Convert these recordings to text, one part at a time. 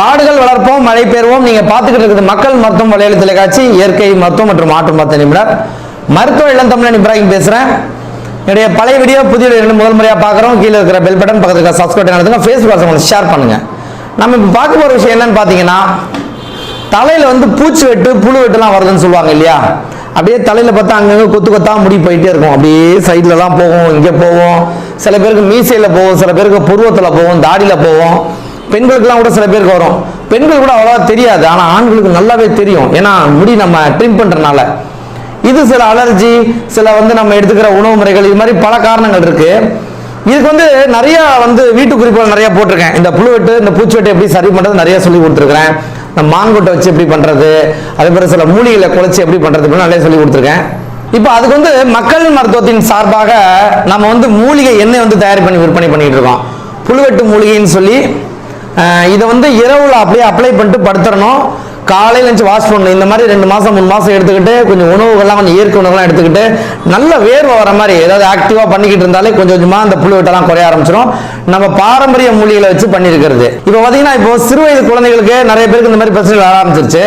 காடுகள் வளர்ப்போம் மழை பெறுவோம். நீங்க பார்த்துக்கிட்டு இருக்குது மக்கள் மருத்துவம் வலையொலி தொலைக்காட்சி இயற்கை மருத்துவம் மற்றும் மாற்று மருத்துவ நிபுணர். மருத்துவ இளம் தமிழன் இப்ராஹிம் பேசுறேன். என்னுடைய பழைய வீடியோ புதிய வீடியோ முதல் முறையா பார்க்குறோம். கீழே இருக்கிற பெல் பட்டன் பக்கத்துல சப்ஸ்கிரைப் நடத்துங்க ஃபேஸ்புக் உங்களுக்கு ஷேர் பண்ணுங்க. நம்ம இப்போ பார்க்க போற விஷயம் என்னன்னு பார்த்தீங்கன்னா தலையில வந்து பூச்சி வெட்டு புழு வெட்டுலாம் வருதுன்னு சொல்லுவாங்க இல்லையா? அப்படியே தலையில பார்த்தா அங்கங்க கொத்து கொத்தா முடி போயிட்டே இருக்கும். அப்படியே சைட்லலாம் போகும் இங்கே போவோம் சில பேருக்கு மீசையில் போவோம் சில பேருக்கு புருவத்தில் போவோம் தாடியில போவோம் பெண்களுக்கெல்லாம் கூட சில பேருக்கு வரும். பெண்கள் கூட அவ்வளோவா தெரியாது. ஆனால் ஆண்களுக்கு நல்லாவே தெரியும். ஏன்னா முடி நம்ம ட்ரிம் பண்ணுறனால இது சில அலர்ஜி சில வந்து நம்ம எடுத்துக்கிற உணவு முறைகள் இது மாதிரி பல காரணங்கள் இருக்குது இதுக்கு வந்து நிறைய வந்து வீட்டு குறிப்புகள் நிறைய போட்டிருக்கேன். இந்த புழுவெட்டு இந்த பூச்சுவெட்டு எப்படி சரி பண்ணுறது நிறைய சொல்லி கொடுத்துருக்கேன் இந்த மாங்கொட்டை வச்சு எப்படி பண்ணுறது அதே மாதிரி சில மூலிகளை குலைச்சி எப்படி பண்ணுறது நிறைய சொல்லி கொடுத்துருக்கேன். இப்போ அதுக்கு வந்து மக்கள் மருத்துவத்தின் சார்பாக நம்ம வந்து மூலிகை எண்ணெய் வந்து தயார் பண்ணி விற்பனை பண்ணிட்டு இருக்கோம். புழுவெட்டு மூலிகைன்னு சொல்லி இதை வந்து இரவுல அப்படியே அப்ளை பண்ணிட்டு படுத்துடணும். காலையில எழுந்து வாஷ் பண்ணணும். இந்த மாதிரி ரெண்டு மாசம் மூணு மாசம் எடுத்துக்கிட்டு கொஞ்சம் உணவுகள்லாம் கொஞ்சம் இயற்கை உணவுலாம் எடுத்துக்கிட்டு நல்ல வேர்வை வர மாதிரி ஏதாவது ஆக்டிவா பண்ணிக்கிட்டு இருந்தாலே கொஞ்சம் கொஞ்சமா அந்த புழு வெட்டெல்லாம் குறைய ஆரம்பிச்சிடும் நம்ம பாரம்பரிய மூலிகளை வச்சு பண்ணியிருக்கிறது. இப்போ பார்த்தீங்கன்னா இப்போ சிறு வயது குழந்தைகளுக்கு நிறைய பேருக்கு இந்த மாதிரி பிரச்சனைகள் வர ஆரம்பிச்சிருச்சு.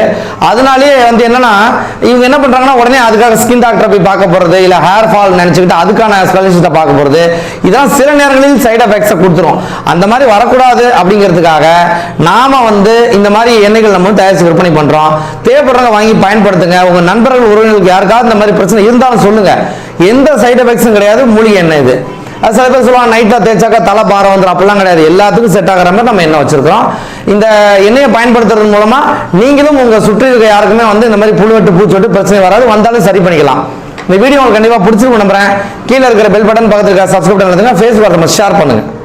அதனாலேயே வந்து என்னன்னா இவங்க என்ன பண்றாங்கன்னா உடனே அதுக்காக ஸ்கின் டாக்டரை போய் பார்க்க போறது இல்ல ஹேர் ஃபால் நினைச்சுக்கிட்டு அதுக்கான ஸ்பெஷலிஸ்ட்டை பார்க்க போறது. இதான் சில நேரங்களில் சைடு எஃபெக்ட்ஸை கொடுத்துரும். அந்த மாதிரி வரக்கூடாது அப்படிங்கிறதுக்காக நாம வந்து இந்த மாதிரி எண்ணெய்கள் நம்ம தயாரித்து விற்பனை விற்பனை பண்றோம். தேவைப்படுறவங்க வாங்கி பயன்படுத்துங்க. உங்க நண்பர்கள் உறவினர்களுக்கு யாருக்காவது இந்த மாதிரி பிரச்சனை இருந்தாலும் சொல்லுங்க. எந்த சைடு எஃபெக்ட்ஸும் கிடையாது. மூலிகை எண்ணெய் இது. அது சில பேர் சொல்லுவாங்க நைட்டில் தேய்ச்சாக்கா தலை பாரம் வந்துடும் அப்படிலாம் கிடையாது. எல்லாத்துக்கும் செட் ஆகிற மாதிரி நம்ம எண்ணெய் வச்சிருக்கிறோம். இந்த எண்ணெயை பயன்படுத்துறது மூலமா நீங்களும் உங்க சுற்றி இருக்க யாருக்குமே வந்து இந்த மாதிரி புழுவெட்டு பூச்சொட்டு பிரச்சனை வராது. வந்தாலும் சரி பண்ணிக்கலாம். இந்த வீடியோ உங்களுக்கு கண்டிப்பாக பிடிச்சிருக்கும் நம்புறேன். கீழே இருக்கிற பெல் பட்டன் பக்கத்தில் இருக்க சப்ஸ்கிரைப் பண்ணுங்க ஃபேஸ்புக்கில் நம்ம ஷேர் பண்ணுங்க.